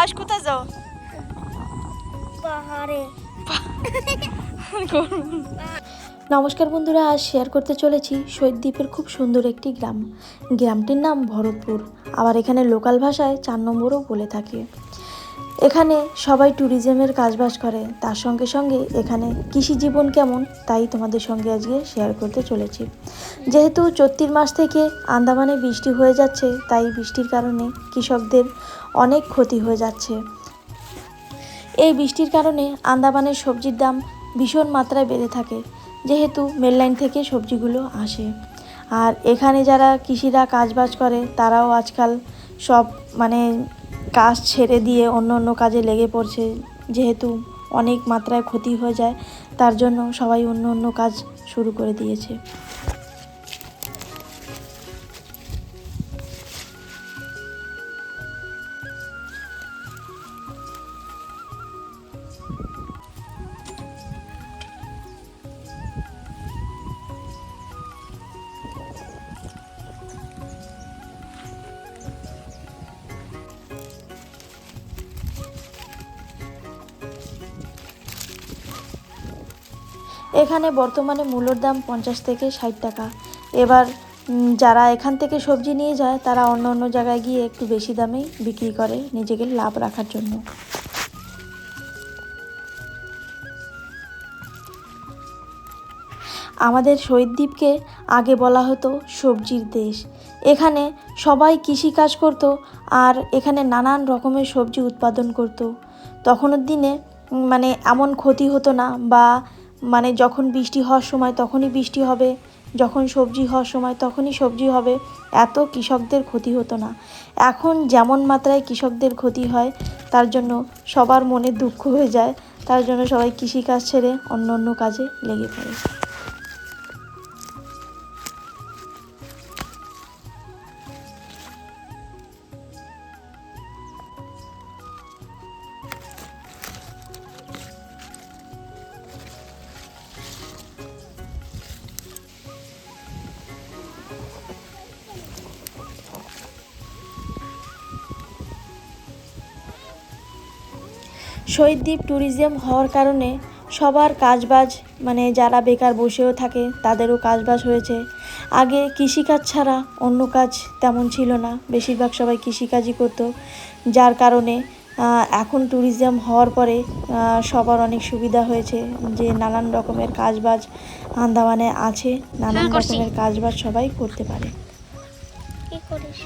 আজ কোথায় যাও? পাহাড়ে। নমস্কার বন্ধুরা আজ শেয়ার করতে চলেছি শহীদ দ্বীপের খুব সুন্দর একটি গ্রাম। গ্রামটির নাম ভরতপুর আবার এখানে লোকাল ভাষায় চার নম্বরও বলে থাকে। এখানে সবাই ট্যুরিজমের কাজবাজ করে তার সঙ্গে সঙ্গে এখানে কৃষি জীবন কেমন তাই তোমাদের সঙ্গে আজকে শেয়ার করতে চলেছি। যেহেতু চৈত্র মাস থেকে আন্দামানে বৃষ্টি হয়ে যাচ্ছে তাই বৃষ্টির কারণে কৃষকদের অনেক ক্ষতি হয়ে যাচ্ছে। এই বৃষ্টির কারণে আন্দামানের সবজির দাম ভীষণ মাত্রায় বেড়ে থাকে, যেহেতু মেললাইন থেকে সবজিগুলো আসে। আর এখানে যারা কৃষিরা কাজবাজ করে, তারাও আজকাল সব মানে কাজ ছেড়ে দিয়ে অন্য অন্য কাজে লেগে পড়ছে, যেহেতু অনেক মাত্রায় ক্ষতি হয়ে যায়, তার জন্য সবাই অন্য অন্য কাজ শুরু করে দিয়েছে। এখানে বর্তমানে মূল্যর দাম পঞ্চাশ থেকে ষাট টাকা। এবার যারা এখান থেকে সবজি নিয়ে যায়, তারা অন্য অন্য জায়গায় গিয়ে একটু বেশি দামেই বিক্রি করে নিজেকে লাভ রাখার জন্য। আমাদের শহীদ দ্বীপকে আগে বলা হতো সবজির দেশ। এখানে সবাই কৃষিকাজ করতো আর এখানে নানান রকমের সবজি উৎপাদন করতো। তখনের দিনে মানে এমন ক্ষতি হতো না বা মানে যখন বৃষ্টি হওয়ার সময় তখনই বৃষ্টি হবে, যখন সবজি হওয়ার সময় তখনই সবজি হবে, এত কৃষকদের ক্ষতি হতো না। এখন যেমন মাত্রায় কৃষকদের ক্ষতি হয়, তার জন্য সবার মনে দুঃখ হয়ে যায়, তার জন্য সবাই কৃষিকাজ ছেড়ে অন্য অন্য কাজে লেগে পড়ে। শহীদ দ্বীপ ট্যুরিজম হওয়ার কারণে সবার কাজবাজ মানে যারা বেকার বসেও থাকে তাদেরও কাজবাজ হয়েছে। আগে কৃষিকাজ ছাড়া অন্য কাজ তেমন ছিল না। বেশিরভাগ সবাই কৃষিকাজই করতো। যার কারণে এখন ট্যুরিজম হওয়ার পরে সবার অনেক সুবিধা হয়েছে যে নানান রকমের কাজবাজ আন্দামানে আছে নানান রকমের কাজবাজ সবাই করতে পারে। কি করিস?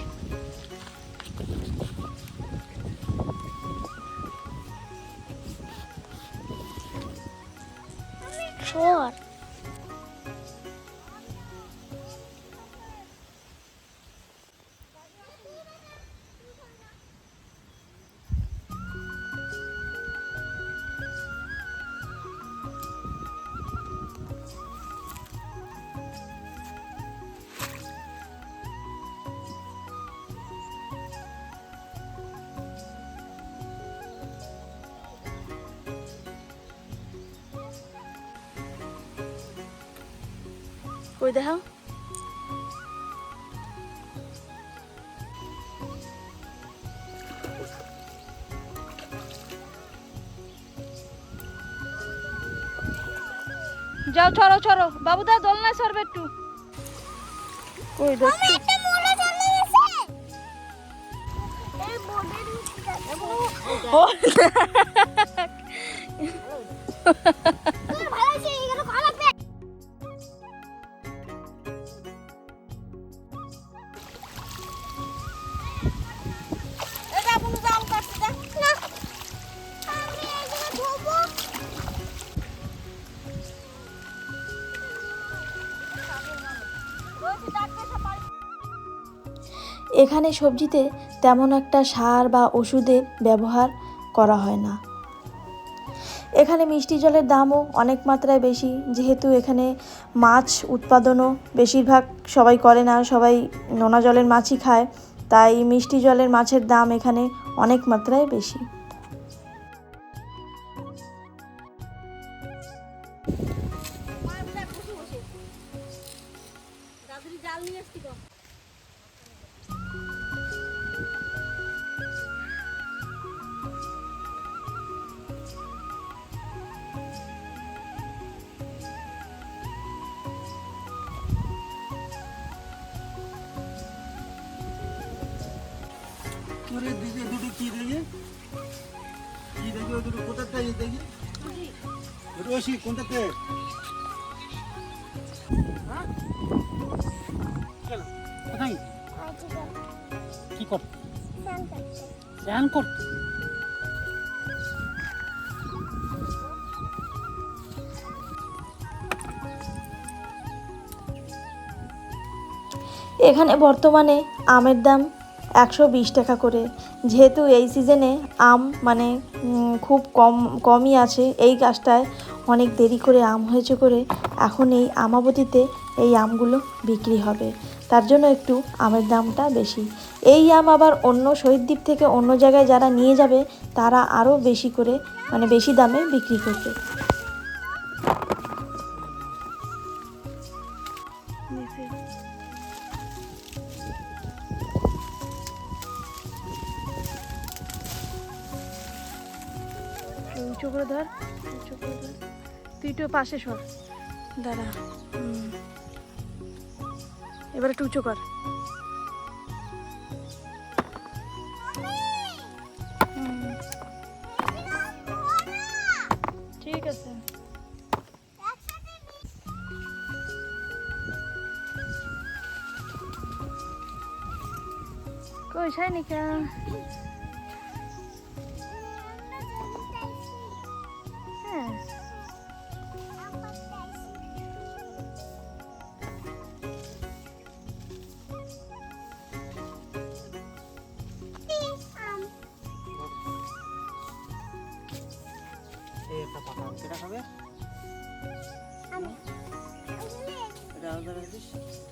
কই দেখাও। যাও ছড়ো ছড়ো বাবুদা দোলনায় সরবে একটু। কই দেখছ একটা এখানে সবজিতে তেমন একটা সার বা ওষুধের ব্যবহার করা হয় না। এখানে মিষ্টি জলের দামও অনেক মাত্রায় বেশি, যেহেতু এখানে মাছ উৎপাদনও বেশিরভাগ সবাই করে না, সবাই নোনা জলের মাছই খায়, তাই মিষ্টি জলের মাছের দাম এখানে অনেক মাত্রায় বেশি। কোনটাতে? হ্যাঁ? কি করতে স্নান এখানে বর্তমানে আমের দাম একশো বিশ টাকা করে। যেহেতু এই সিজনে আম মানে খুব কম, কমই আছে। এই গাছটায় অনেক দেরি করে আম হয়েছে করে এখন এই আমাবতীতে এই আমগুলো বিক্রি হবে। তার জন্য একটু আমের দামটা বেশি। এই আম আবার অন্য শহীদ দ্বীপ থেকে অন্য জায়গায় যারা নিয়ে যাবে, তারা আরও বেশি করে মানে বেশি দামে বিক্রি করবে। একটু পাশে সর। দাঁড়া। এবার একটু উঁচু কর। ঠিক আছে। কই সাইনিকা aralara düşeriz.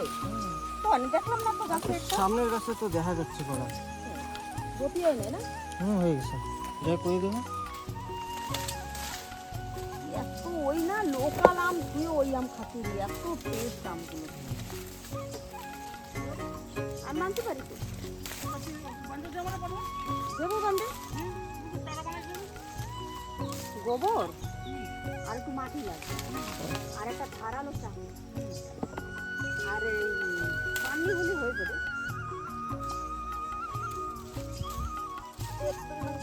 রাখিস তো অনেক দেখলাম না তো গাছে সামনের গাছে তো দেখা যাচ্ছে করা। গতি হয় না? হুম হয়ে গেছে। যাই করে দেবো? এত ওই না লোকাল আম তুই ওই আম খাতি এত টেস্ট আমগুলো আর মানতে পারি তো? দেবো বান্ধে। গোবর? আর একটু মাটি লাগবে। আর একটা ধারালো চা আর এই পানি হলে হয়ে যাবে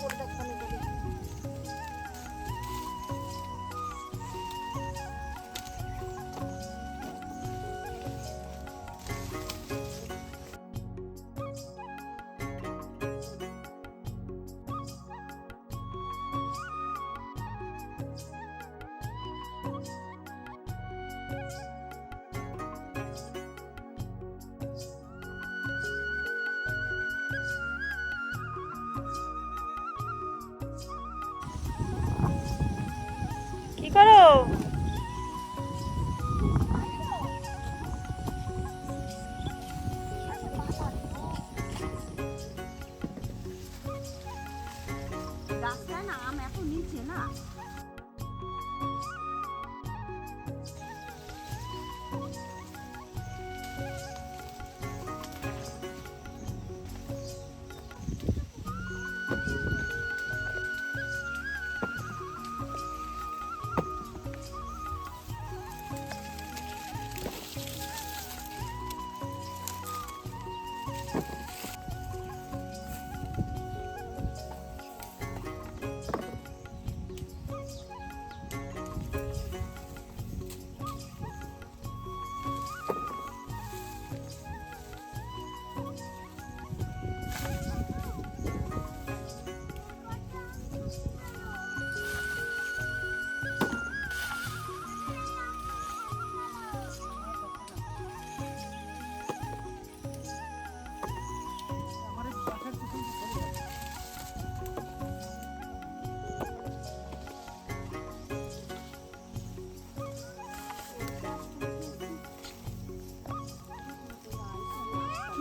একটুখানি করে 아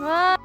যাবে আহ,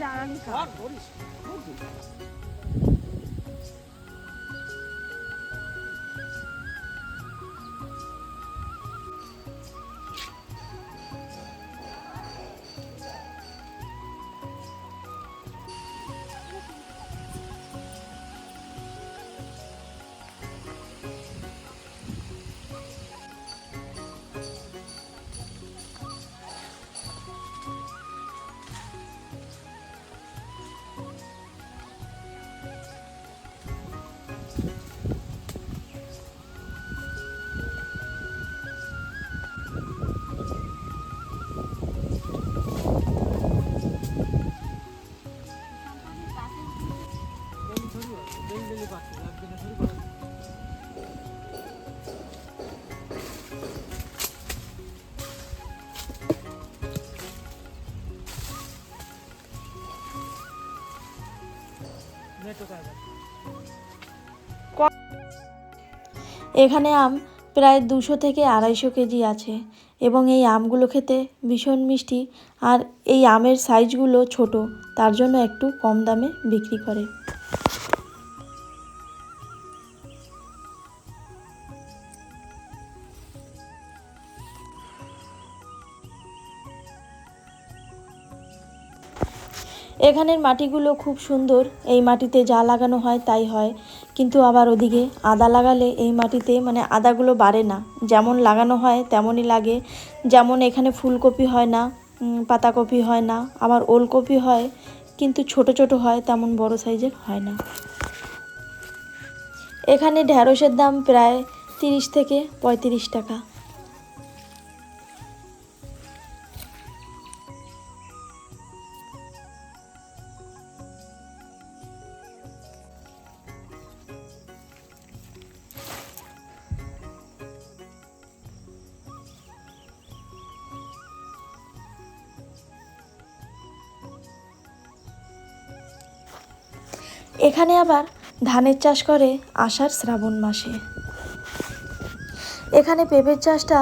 જાણવાની এখানে আম প্রায় দুশো থেকে আড়াইশো কেজি আছে এবং এই আমগুলো খেতে ভীষণ মিষ্টি আর এই আমের সাইজগুলো ছোট, তার জন্য একটু কম দামে বিক্রি করে। এখানের মাটিগুলো খুব সুন্দর, এই মাটিতে যা লাগানো হয় তাই হয়। কিন্তু আবার ওদিকে আদা লাগালে এই মাটিতে মানে আদাগুলো বাড়ে না। যেমন লাগানো হয়, তেমনই লাগে। যেমন এখানে ফুলকপি হয় না পাতাকপি হয় না, আবার ওলকপি হয়, কিন্তু ছোট ছোট হয়, তেমন বড় সাইজের হয় না। এখানে ঢ্যাঁড়সের দাম প্রায় তিরিশ থেকে পঁয়ত্রিশ টাকা। এখানে আবার ধানের চাষ করে আষাঢ় শ্রাবণ মাসে। এখানে পেঁপের চাষটা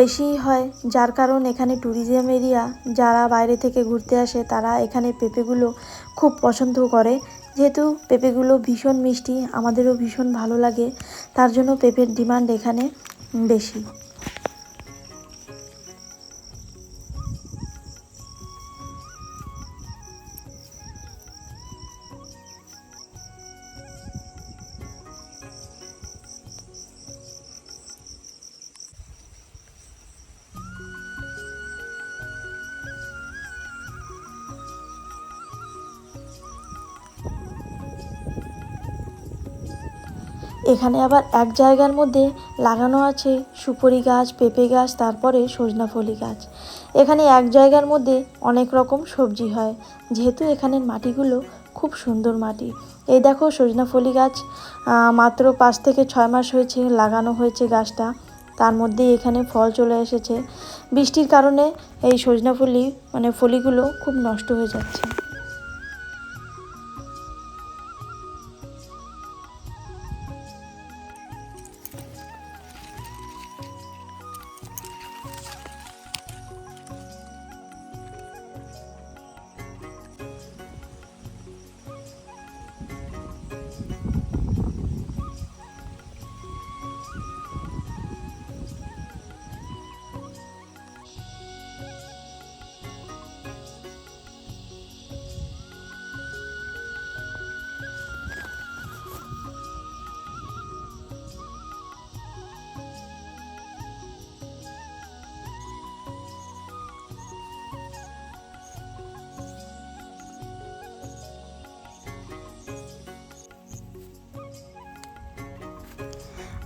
বেশি হয়, যার কারণ এখানে ট্যুরিজম এরিয়া যারা বাইরে থেকে ঘুরতে আসে, তারা এখানে পেঁপেগুলো খুব পছন্দ করে। যেহেতু পেঁপেগুলো ভীষণ মিষ্টি, আমাদেরও ভীষণ ভালো লাগে, তার জন্য পেঁপের ডিমান্ড এখানে বেশি। এখানে আবার এক জায়গার মধ্যে লাগানো আছে সুপারি গাছ, পেঁপে গাছ, তারপরে সজনাফলি গাছ। এখানে এক জায়গার মধ্যে অনেক রকম সবজি হয়, যেহেতু এখানের মাটিগুলো খুব সুন্দর মাটি। এই দেখো সজনাফলি গাছ মাত্র পাঁচ থেকে ছয় মাস হয়েছে লাগানো হয়েছে গাছটা। তার মধ্যেই এখানে ফল চলে এসেছে। বৃষ্টির কারণে এই সজনাফলি মানে ফলিগুলো খুব নষ্ট হয়ে যাচ্ছে।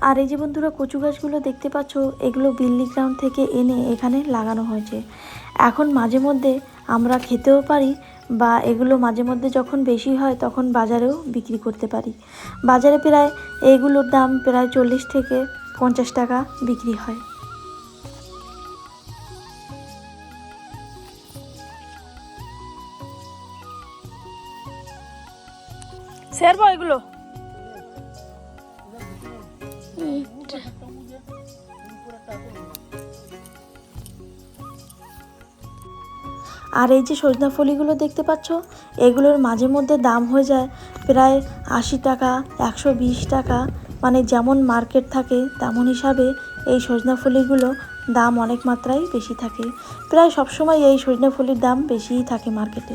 আর এই যে বন্ধুরা কচু গাছগুলো দেখতে পাচ্ছ, এগুলো বিল্লি গ্রাউন্ড থেকে এনে এখানে লাগানো হয়েছে। এখন মাঝে মধ্যে আমরা খেতেও পারি বা এগুলো মাঝে মধ্যে যখন বেশি হয় তখন বাজারেও বিক্রি করতে পারি। বাজারে প্রায় এইগুলোর দাম প্রায় চল্লিশ থেকে পঞ্চাশ টাকা বিক্রি হয়। সেরবো এগুলো। আর এই যে সজনা ফলিগুলো দেখতে পাচ্ছ, এগুলোর মাঝে মধ্যে দাম হয়ে যায় প্রায় আশি টাকা, একশো বিশ টাকা। মানে যেমন মার্কেট থাকে, তেমন হিসাবে এই সজনা ফলিগুলো দাম অনেক মাত্রায় বেশি থাকে। প্রায় সবসময় এই সজনা ফলির দাম বেশিই থাকে মার্কেটে।